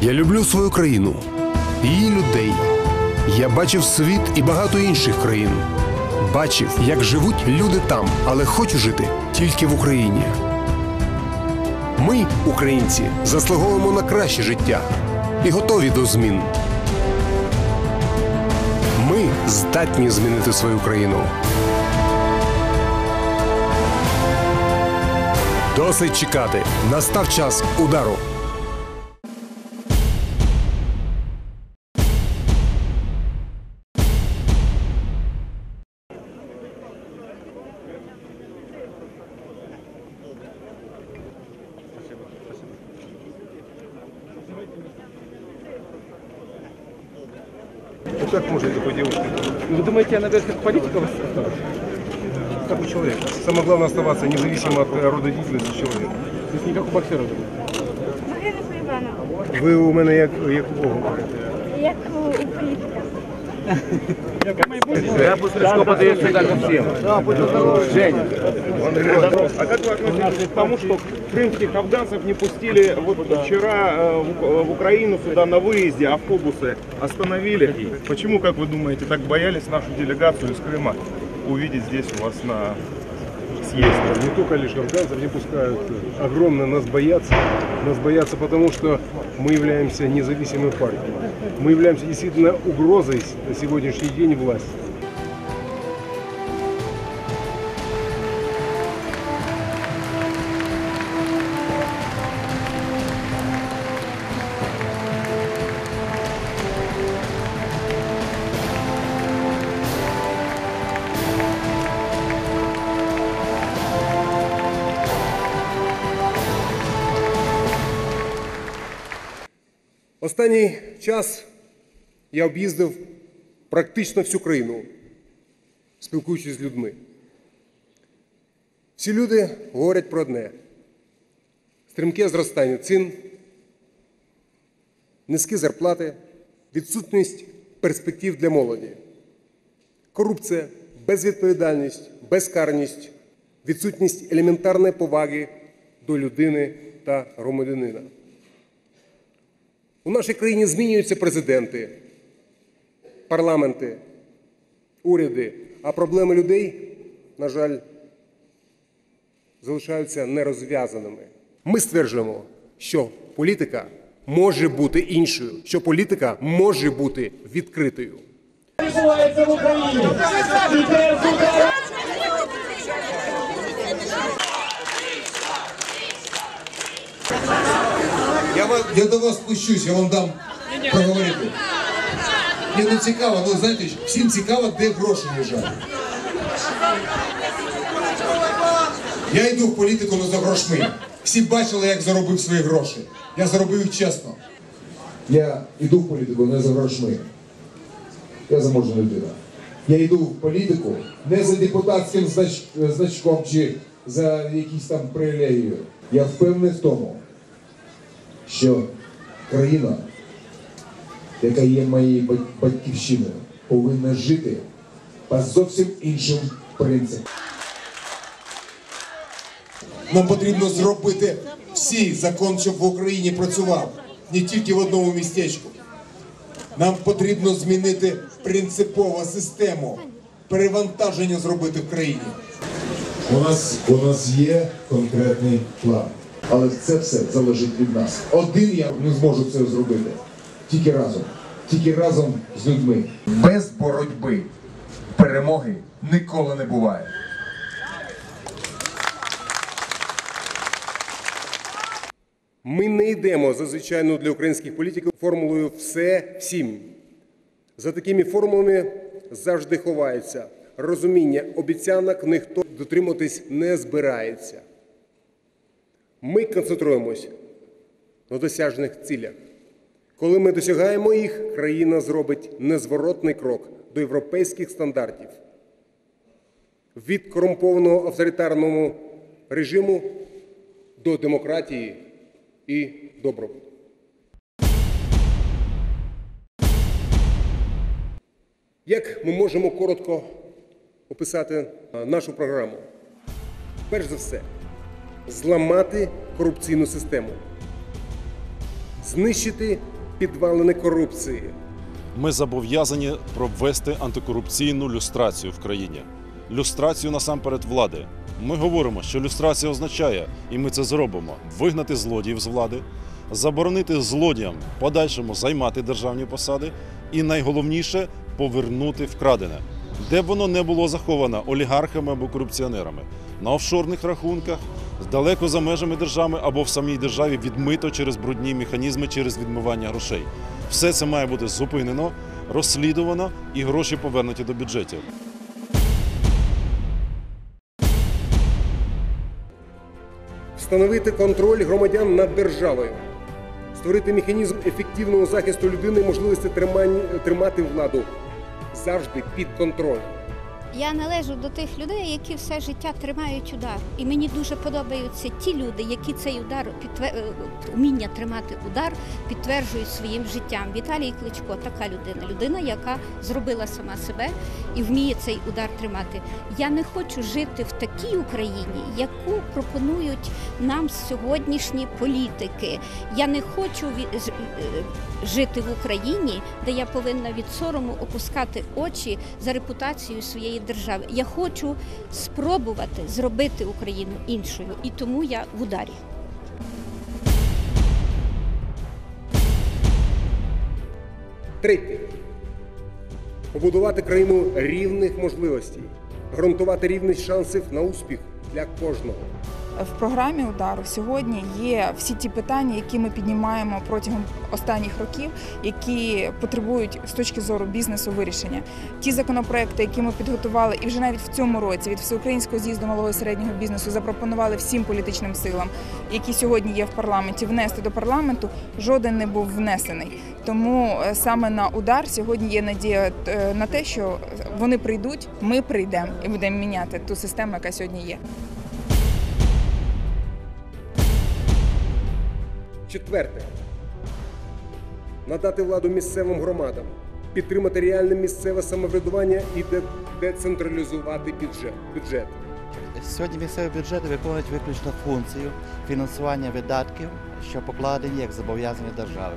Я люблю свою країну, її людей. Я бачив світ і багато інших країн. Бачив, як живуть люди там, але хочу жити тільки в Україні. Ми, українці, заслуговуємо на краще життя і готові до змін. Ми здатні змінити свою країну. Досить чекати. Настав час удару. Как можно такой девушке? Вы думаете, я как верхних политиков Как у человека. Самое главное оставаться независимо от рода деятельности человека. То есть не как у боксера Вы Ви у мене як, як у Бога. як у політика. Я Быстрецко подает всегда ко всем. Да, будь здоров. Женя. А как вы относитесь к тому, что крымских афганцев не пустили вот вчера э, в Ук- в Украину сюда на выезде, автобусы остановили? Почему, как вы думаете, так боялись нашу делегацию из Крыма увидеть здесь у вас на съезде? Не только лишь афганцев не пускают, огромно нас боятся. Нас боятся потому, что мы являемся независимой партией. Мы являемся действительно угрозой на сегодняшний день власти. Останній час я об'їздив практично всю країну, спілкуючись з людьми. Всі люди говорять про одне: стрімке зростання цін, низькі зарплати, відсутність перспектив для молоді, корупція, безвідповідальність, безкарність, відсутність елементарної поваги до людини та громадянина. У нашій країні змінюються президенти, парламенти, уряди, а проблеми людей, на жаль, залишаються нерозв'язаними. Ми стверджуємо, що політика може бути іншою, що політика може бути відкритою. відбувається в Україні. І без удару Я, до вас спущусь, я вам дам проговорити. Мені не цікаво, ну знаєте, всім цікаво, де гроші лежать. Я йду в політику не за грошми. Всі бачили, як заробив свої гроші. Я заробив їх чесно. Я йду в політику не за грошми. Я заможна людина. Я йду в політику не за депутатським знач... значком чи за якісь там привілегією. Я впевнений в тому, що країна, яка є моєю батьківщиною, повинна жити по зовсім іншим принципам. Нам потрібно зробити всі закон, щоб в Україні працював, не тільки в одному містечку. Нам потрібно змінити принципову систему перевантаження зробити в країні. У нас, у нас є конкретний план. Але це все залежить від нас. Один я не зможу це зробити. Тільки разом. Тільки разом з людьми. Без боротьби перемоги ніколи не буває. Ми не йдемо за звичайною для українських політиків формулою все всім. За такими формулами завжди ховається розуміння обіцянок ніхто дотримуватись не збирається. Ми концентруємось на досяжних цілях. Коли ми досягаємо їх, країна зробить незворотний крок до європейських стандартів. Від корумпованого авторитарного режиму до демократії і добробуту. Як ми можемо коротко описати нашу програму? Перш за все, зламати корупційну систему, знищити підвалини корупції. Ми зобов'язані провести антикорупційну люстрацію в країні. Люстрацію насамперед влади. Ми говоримо, що люстрація означає, і ми це зробимо, вигнати злодіїв з влади, заборонити злодіям подальшому займати державні посади, і найголовніше повернути вкрадене, де б воно не було заховано олігархами або корупціонерами, на офшорних рахунках, далеко за межами держави або в самій державі відмито через брудні механізми, через відмивання грошей. Все це має бути зупинено, розслідувано і гроші повернуті до бюджетів. Встановити контроль громадян над державою, створити механізм ефективного захисту людини, можливості тримати владу завжди під контролем. Я належу до тих людей, які все життя тримають удар. І мені дуже подобаються ті люди, які цей удар підтвер... е, тримати удар підтверджують своїм життям. Віталій Кличко така людина, людина, яка зробила сама себе і вміє цей удар тримати. Я не хочу жити в такій Україні, яку пропонують нам сьогоднішні політики. Я не хочу е, жити в Україні, де я повинна від сорому опускати очі за репутацією своєї держави. Я хочу спробувати зробити Україну іншою, і тому я в ударі. Третє. Побудувати країну рівних можливостей, ґрунтувати рівність шансів на успіх для кожного. В програмі удару сьогодні є всі ті питання, які ми піднімаємо протягом останніх років, які потребують з точки зору бізнесу вирішення. Ті законопроекти, які ми підготували, і вже навіть в цьому році від всеукраїнського з'їзду малого і середнього бізнесу запропонували всім політичним силам, які сьогодні є в парламенті, внести до парламенту. Жоден не був внесений. Тому е, саме на удар сьогодні є надія е, на те, що вони прийдуть, ми прийдемо і будемо міняти ту систему, яка сьогодні є. Четверте. Надати владу місцевим громадам, підтримати реальне місцеве самоврядування і децентралізувати бюджет. бюджет. Сьогодні місцеві бюджети виконують виключно функцію фінансування видатків, що покладені як зобов'язання держави.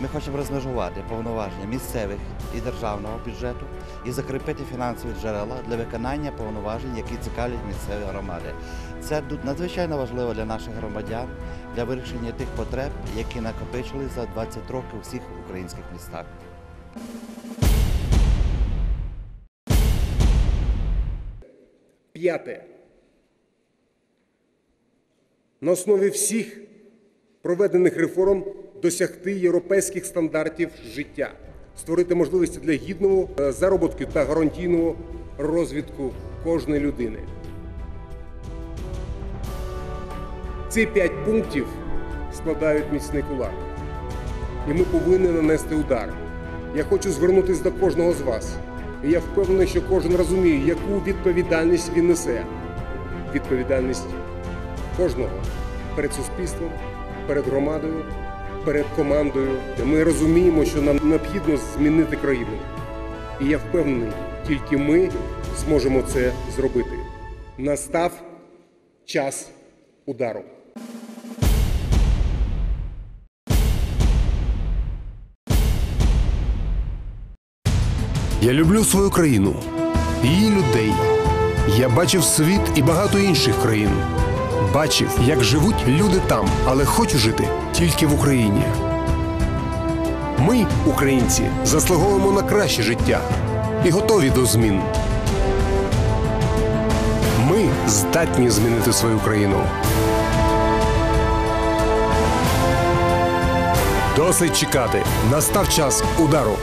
Ми хочемо розмежувати повноваження місцевих і державного бюджету і закріпити фінансові джерела для виконання повноважень, які цікавлять місцеві громади. Це надзвичайно важливо для наших громадян для вирішення тих потреб, які накопичили за 20 років у всіх українських містах. П'яте. На основі всіх проведених реформ досягти європейських стандартів життя, створити можливості для гідного е, заробітку та гарантійного розвитку кожної людини. Ці п'ять пунктів складають міцний кулак. І ми повинні нанести удар. Я хочу звернутися до кожного з вас. І я впевнений, що кожен розуміє, яку відповідальність він несе. Відповідальність кожного перед суспільством, перед громадою, перед командою. Ми розуміємо, що нам необхідно змінити країну. І я впевнений, тільки ми зможемо це зробити. Настав час удару. Я люблю свою країну, її людей. Я бачив світ і багато інших країн. Бачив, як живуть люди там, але хочу жити тільки в Україні. Ми, українці, заслуговуємо на краще життя і готові до змін. Ми здатні змінити свою країну. Досить чекати. Настав час удару.